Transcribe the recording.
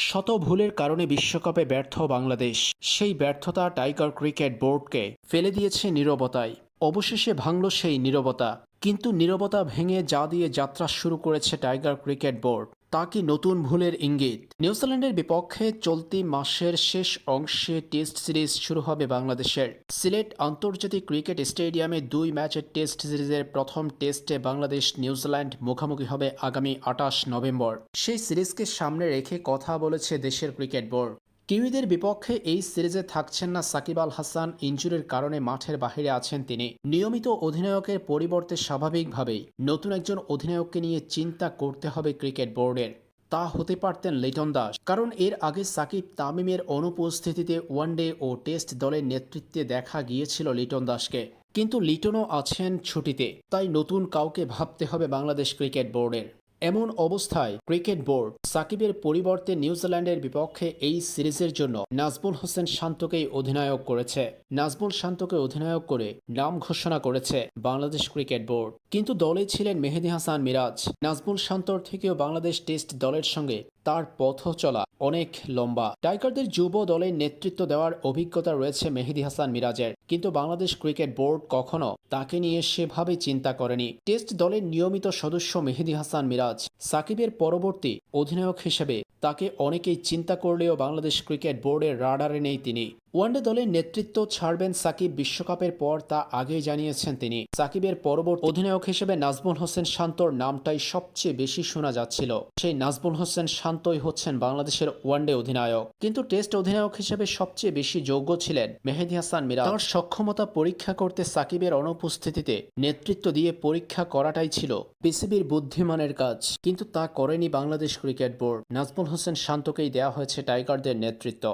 শত ভুলের কারণে বিশ্বকাপে ব্যর্থ বাংলাদেশ। সেই ব্যর্থতা টাইগার ক্রিকেট বোর্ডকে ফেলে দিয়েছে নিরবতায়। অবশেষে ভাঙল সেই নিরবতা। কিন্তু নিরবতা ভেঙে যা দিয়ে যাত্রা শুরু করেছে টাইগার ক্রিকেট বোর্ড। তা কি নতুন ভুলের ইঙ্গিত? নিউজিল্যান্ডের বিপক্ষে চলতি মাসের শেষ অংশে টেস্ট সিরিজ শুরু হবে বাংলাদেশের। সিলেট আন্তর্জাতিক ক্রিকেট স্টেডিয়ামে দুই ম্যাচের টেস্ট সিরিজের প্রথম টেস্টে বাংলাদেশ নিউজিল্যান্ড মুখোমুখি হবে আগামী আটাশ নভেম্বর। সেই সিরিজকে সামনে রেখে কথা বলেছে দেশের ক্রিকেট বোর্ড। কিউইদের বিপক্ষে এই সিরিজে থাকছেন না সাকিব আল হাসান। ইঞ্জুরির কারণে মাঠের বাহিরে আছেন তিনি। নিয়মিত অধিনায়কের পরিবর্তে স্বাভাবিকভাবেই নতুন একজন অধিনায়ককে নিয়ে চিন্তা করতে হবে ক্রিকেট বোর্ডের। তা হতে পারতেন লিটন দাস। কারণ এর আগে সাকিব তামিমের অনুপস্থিতিতে ওয়ানডে ও টেস্ট দলের নেতৃত্বে দেখা গিয়েছিল লিটন দাসকে। কিন্তু লিটনও আছেন ছুটিতে। তাই নতুন কাউকে ভাবতে হবে বাংলাদেশ ক্রিকেট বোর্ডের। এমন অবস্থায় ক্রিকেট বোর্ড সাকিবের পরিবর্তে নিউজিল্যান্ডের বিপক্ষে এই সিরিজের জন্য নাজমুল হোসেন শান্তকেই অধিনায়ক করেছে। নাজমুল শান্তকে অধিনায়ক করে নাম ঘোষণা করেছে বাংলাদেশ ক্রিকেট বোর্ড। কিন্তু দলে ছিলেন মেহেদি হাসান মিরাজ। নাজমুল শান্তর থেকেও বাংলাদেশ টেস্ট দলের সঙ্গে তার পথ চলা অনেক লম্বা। টাইগারদের যুব দলের নেতৃত্ব দেওয়ার অভিজ্ঞতা রয়েছে মেহেদি হাসান মিরাজের। কিন্তু বাংলাদেশ ক্রিকেট বোর্ড কখনো তাকে নিয়ে সেভাবে চিন্তা করেনি। টেস্ট দলের নিয়মিত সদস্য মেহেদি হাসান মিরাজ। সাকিবের পরবর্তী অধিনায়ক হিসেবে তাকে অনেকেই চিন্তা করলেও বাংলাদেশ ক্রিকেট বোর্ডের রাডারে নেই তিনি। ওয়ানডে দলের নেতৃত্ব ছাড়বেন সাকিব বিশ্বকাপের পর তা আগেই জানিয়েছেন তিনি। সাকিবের পরবর্তী অধিনায়ক হিসেবে নাজমুল হোসেন শান্তর নামটাই সবচেয়ে বেশি শোনা যাচ্ছিল। সেই নাজমুল হোসেন শান্তই হচ্ছেন বাংলাদেশের ওয়ানডে অধিনায়ক। কিন্তু টেস্ট অধিনায়ক হিসেবে সবচেয়ে বেশি যোগ্য ছিলেন মেহেদি হাসান মিরাজ। তার সক্ষমতা পরীক্ষা করতে সাকিবের অনুপস্থিতিতে নেতৃত্ব দিয়ে পরীক্ষা করাটাই ছিল পিসিবির বুদ্ধিমানের কাজ। কিন্তু তা করেনি বাংলাদেশ ক্রিকেট বোর্ড। নাজমুল হোসেন শান্তকেই দেওয়া হয়েছে টাইগারদের নেতৃত্ব।